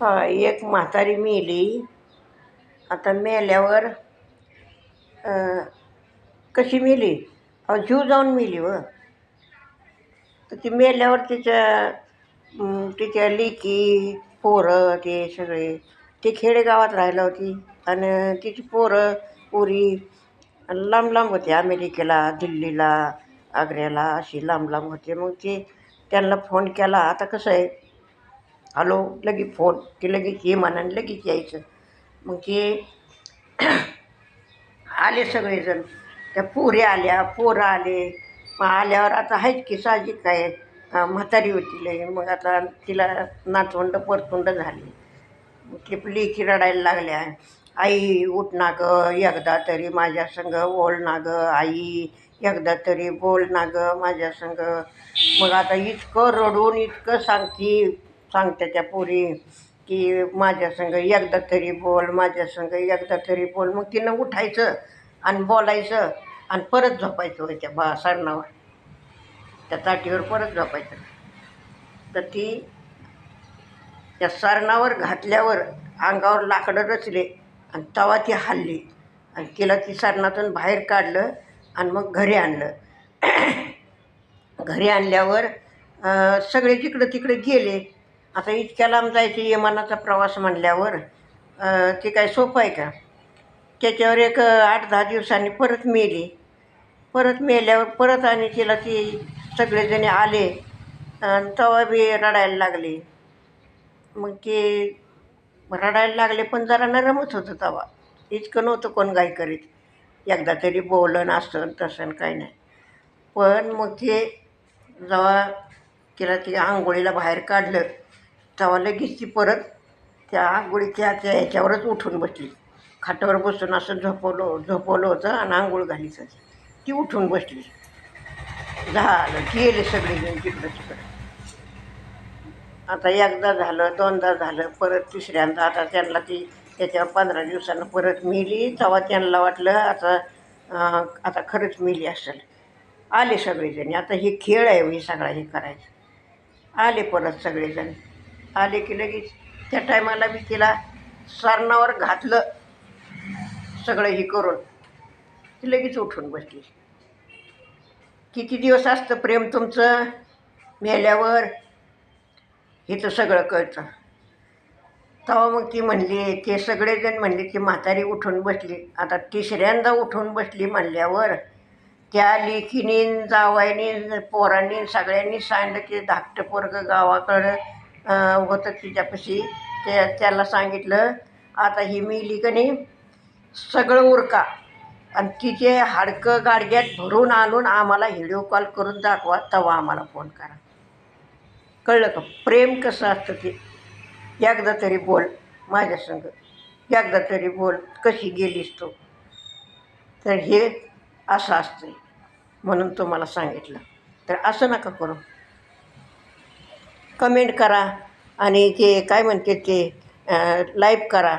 हा एक म्हातारी मेली. आता मेल्यावर कशी मेली? अहो जीव जाऊन मेली व. तर ती मेल्यावर तिच्या तिच्या लेकी पोरं ते सगळे ते खेडेगावात राहिलं होती. आणि तिची पोरं पुरी लांब लांब होते अमेरिकेला दिल्लीला आग्र्याला अशी लांब लांब होते. मग ते त्यांना फोन केला. आता कसं आहे? हॅलो लगेच फोन की लगेच ये म्हणाने लगेच यायचं मग ते आले सगळेजण त्या पुरी आल्या पोरं आले मग आल्यावर आता आहेच की साहजिक काय म्हातारी होती लई मग आता तिला नातवंड परतुंड झाली मग ते लेखी रडायला लागल्या आई उठ ना गं एकदा तरी माझ्या संग बोल ना गं आई एकदा तरी बोल ना गं माझ्या संग मग आता इतकं रडून इतकं सांगती सांगते त्या पोरी की माझ्या संग एकदा तरी बोल माझ्या संग एकदा तरी बोल. मग तिनं उठायचं आणि बोलायचं आणि परत झोपायचं होय त्या बा सरणावर त्या ताटीवर परत झोपायचं. तर ती त्या सरणावर घातल्यावर अंगावर लाकडं रचले आणि तवा ती हल्ली. आणि तिला ती सरणातून बाहेर काढलं आणि मग घरी आणलं. घरी आणल्यावर सगळे जिकडं तिकडे गेले आता इतक्या लांब जायचं विमानाचा प्रवास म्हणल्यावर ते काय सोपं आहे का? त्याच्यावर एक आठ दहा दिवसांनी परत मेली. परत मेल्यावर परत आणि तिला ती सगळेजणी आले आणि तेव्हा बी रडायला लागली. मग ते रडायला लागले पण जरा नरमच होतं तवा. इतकं नव्हतं कोण गाय करीत. एकदा तरी बोलन असं तसं काही नाही. पण मग ते जेव्हा तिला ती आंघोळीला बाहेर काढलं तेव्हा लगेच ती परत त्या आंघोळीच्या त्या ह्याच्यावरच उठून बसली. खाटावर बसून असं झोपवलं झोपवलं होतं आणि आंघोळ घालीच होती ती उठून बसली. झालं गेले सगळेजण तिकडं तिकडं. आता एकदा झालं दोनदा झालं परत तिसऱ्यांदा. आता त्यांना ती त्याच्यावर पंधरा दिवसानं परत मिली. तेव्हा त्यांना वाटलं आता आता खरंच मिली असेल. आले सगळेजण. आता हे खेळ आहे हे सगळा हे करायचं. आले परत सगळेजण. आले की लगेच त्या टायमाला मी तिला सरणावर घातलं सगळं हे करून. ती लगेच उठून बसली. किती दिवस असतं प्रेम तुमचं? मेल्यावर? हे तर सगळं कळतं. तेव्हा मग ती म्हणली ते सगळेजण म्हणले की म्हातारी उठून बसली. आता तिसऱ्यांदा उठून बसली म्हणल्यावर त्या लेखीनी जावायनी पोरांनी सगळ्यांनी सांगितलं की धाकटं पोरगं गावाकडं होतं तिच्यापाशी. त्या त्याला सांगितलं आता ही मिली का नाही सगळं उरका. आणि तिचे हाडकं गाडग्यात भरून आणून आम्हाला व्हिडिओ कॉल करून दाखवा तेव्हा आम्हाला फोन करा. कळलं का? प्रेम कसं असतं ते? एकदा तरी बोल माझ्या संग. एकदा तरी बोल कशी गेलीस तू? तर हे असं असतं म्हणून तुम्हाला सांगितलं. तर असं नका करू. कमेंट करा आणि ते काय म्हणते ते लाईक करा.